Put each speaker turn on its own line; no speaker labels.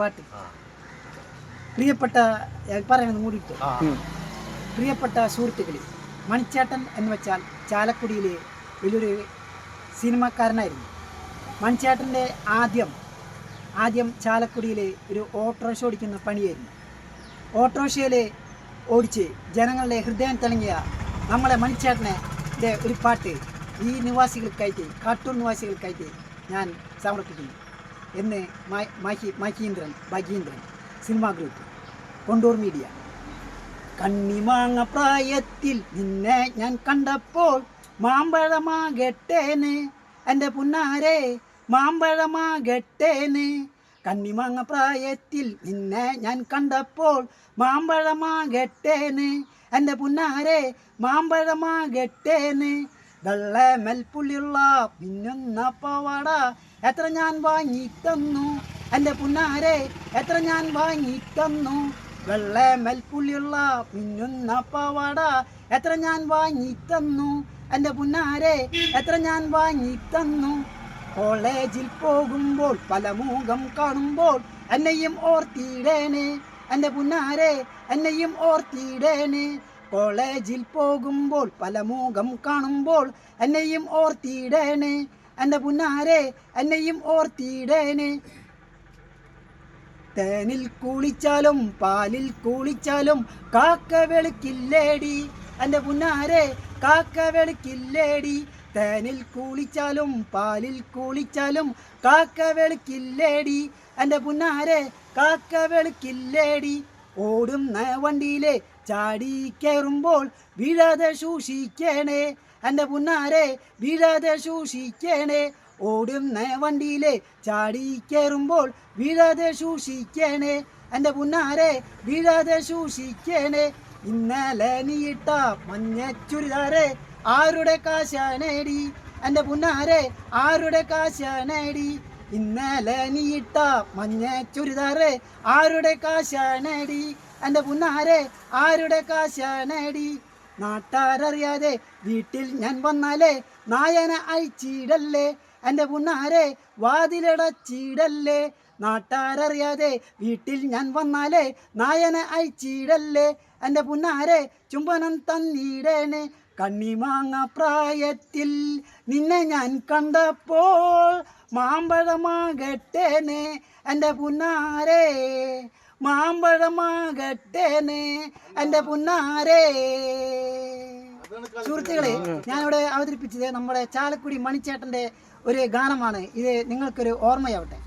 പാട്ട്. പ്രിയപ്പെട്ട ഞാൻ പറയുന്നത് പ്രിയപ്പെട്ട സുഹൃത്തുക്കളിൽ മണിച്ചേട്ടൻ എന്ന് വെച്ചാൽ ചാലക്കുടിയിലെ വലിയൊരു സിനിമക്കാരനായിരുന്നു. മണിച്ചേട്ടന്റെ ആദ്യം ആദ്യം ചാലക്കുടിയിലെ ഒരു ഓട്ടോറിക്ഷ ഓടിക്കുന്ന പണിയായിരുന്നു. ഓട്ടോറിക്ഷയിൽ ഓടിച്ച് ജനങ്ങളുടെ ഹൃദയം തിളങ്ങിയ നമ്മളെ മണിച്ചേട്ടനെ ഒരു പാട്ട് ഈ നിവാസികൾക്കായിട്ട് കാട്ടൂർ നിവാസികൾക്കായിട്ട് ഞാൻ സമർപ്പിക്കുന്നു. എന്ന് Mahi Mahindran Bhagindran cinema group Kondoor media കണ്ണിമാങ്ങ പ്രായത്തിൽ നിന്നെ ഞാൻ കണ്ടപ്പോൾ മാമ്പഴമാകട്ടേന്. എന്റെ പുന്നാരെ മാമ്പഴമാകട്ടേന്. കണ്ണിമാങ്ങ പ്രായത്തിൽ നിന്നെ ഞാൻ കണ്ടപ്പോൾ മാമ്പഴമാകട്ടേന്. എന്റെ പുന്നാരെ മാമ്പഴമാകട്ടേന്. വെള്ള മെൽപ്പുള്ളിയുള്ള മിന്നുന്ന പവാട എത്ര ഞാൻ വാങ്ങി തന്നു എന്റെ പുന്നാരെ എത്ര ഞാൻ വാങ്ങി തന്നു വെള്ള മെൽപ്പുള്ളിയുള്ള മിന്നുന്ന പവാട എത്ര ഞാൻ വാങ്ങി തന്നു എന്റെ പുന്നാരെ എത്ര ഞാൻ വാങ്ങി തന്നു കോളേജിൽ പോകുമ്പോൾ പല മുഖം കാണുമ്പോൾ എന്നെയും ഓർത്തിടേനെ. എന്റെ പുന്നാരെ എന്നെയും ഓർത്തിടേനെ. കോളേജിൽ പോകുമ്പോൾ പല മുഖം കാണുമ്പോൾ എന്നെയും ഓർത്തിടേനെ എന്റെ പുന്നാരെ എന്നെയും ഓർത്തിടേനെ തേനിൽ കുളിച്ചാലും പാലിൽ കുളിച്ചാലും കാക്ക വെളുക്കില്ലേടി. എന്റെ പുന്നാരെ കാക്ക വെളുക്കില്ലേടി. തേനിൽ കുളിച്ചാലും പാലിൽ കുളിച്ചാലും കാക്ക വെളുക്കില്ലേടി. എന്റെ പുന്നാരെ കാക്ക വെളുക്കില്ലേടി. ഓടുന്ന വണ്ടിയിലെ ചാടി കയറുമ്പോൾ വീഴാതെ സൂക്ഷിക്കണേ. എന്റെ പുന്നാരെ വീഴാതെ സൂക്ഷിക്കണേ. ഓടുന്ന വണ്ടിയിലെ ചാടി കയറുമ്പോൾ വീഴാതെ സൂക്ഷിക്കണേ. എന്റെ പുന്നാരെ വീഴാതെ സൂക്ഷിക്കണേ. ഇന്നലെ നീയിട്ട മഞ്ഞ ചുരിദാരെ ആരുടെ കാശാനേടി എന്റെ പുന്നാരെ ആരുടെ കാശാനേടി ഇന്നലെ നീയിട്ട മഞ്ഞ ചുരിദാറേ ആരുടെ കാശാണടി? എന്റെ പുന്നാരെ ആരുടെ കാശാണടി? നാട്ടാരറിയാതെ വീട്ടിൽ ഞാൻ വന്നാലേ നായന അയച്ചിടല്ലേ? എന്റെ പുന്നാരെ വാതിലടച്ചിടല്ലേ? നാട്ടാരറിയാതെ വീട്ടിൽ ഞാൻ വന്നാലേ നായന അയച്ചിടല്ലേ? എന്റെ പുന്നാരെ ചുംബനം തന്നിടേനെ കണ്ണിമാങ്ങ പ്രായത്തിൽ നിന്നെ ഞാൻ കണ്ടപ്പോൾ മാമ്പഴമാകട്ടേനെ എന്റെ പുന്നാരേ മാമ്പഴമാകട്ടേനെ എന്റെ പുന്നാരേ. സുഹൃത്തുക്കളെ ഞാനിവിടെ അവതരിപ്പിച്ചത് നമ്മുടെ ചാലക്കുടി മണിച്ചേട്ടന്റെ ഒരു ഗാനമാണ്. ഇത് നിങ്ങൾക്കൊരു ഓർമ്മയാവട്ടെ.